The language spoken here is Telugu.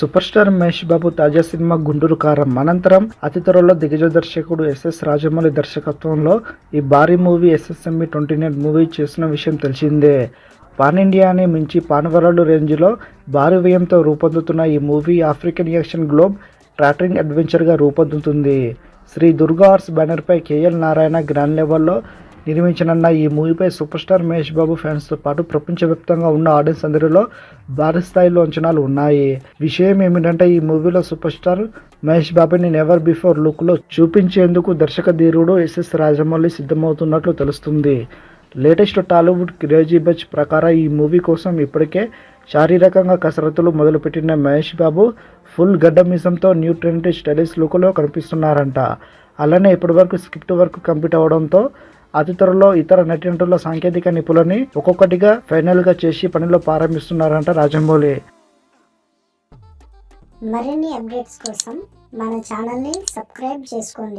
సూపర్ స్టార్ మహేష్ బాబు తాజా సినిమా గుంటూరు కారం. అనంతరం అతి త్వరలో దిగ్గజ దర్శకుడు ఎస్ఎస్ రాజమౌళి దర్శకత్వంలో ఈ భారీ movie SSMB twenty nine movie చేసిన విషయం తెలిసిందే. పాన్ ఇండియాని మించి పానవరాలు రేంజ్లో భారీ వ్యయంతో రూపొందుతున్న ఈ movie African action globe trotting అడ్వెంచర్గా రూపొందుతుంది. శ్రీ దుర్గా ఆర్ట్స్ బ్యానర్పై కేఎల్ నారాయణ గ్రాండ్ లెవెల్లో నిర్మించనున్న ఈ మూవీపై సూపర్ స్టార్ మహేష్ బాబు ఫ్యాన్స్తో పాటు ప్రపంచవ్యాప్తంగా ఉన్న ఆడియన్స్ అందరిలో భారీ స్థాయిలో అంచనాలు ఉన్నాయి. విషయం ఏమిటంటే ఈ మూవీలో సూపర్ స్టార్ మహేష్ బాబుని నెవర్ బిఫోర్ లుక్లో చూపించేందుకు దర్శక ధీరుడు ఎస్ఎస్ రాజమౌళి సిద్ధమవుతున్నట్లు తెలుస్తుంది. లేటెస్ట్ టాలీవుడ్ క్రేజీ బచ్ ప్రకారం ఈ మూవీ కోసం ఇప్పటికే శారీరకంగా కసరత్తులు మొదలుపెట్టిన మహేష్ బాబు ఫుల్ గడ్డమిజంతో న్యూ ట్రెండ్ స్టైలిష్ లుక్లో కనిపిస్తున్నారంట. అలానే ఇప్పటివరకు స్క్రిప్ట్ వర్క్ కంప్లీట్ అవడంతో అతి త్వరలో ఇతర నటినటుల సాంకేతిక నిపుణులని ఒక్కొక్కటిగా ఫైనల్గా చేసి పనిలో ప్రారంభిస్తున్నారంట రాజమౌళి మరిన్ని అప్డేట్స్ కోసం మన ఛానల్ని సబ్స్క్రైబ్ చేసుకోండి.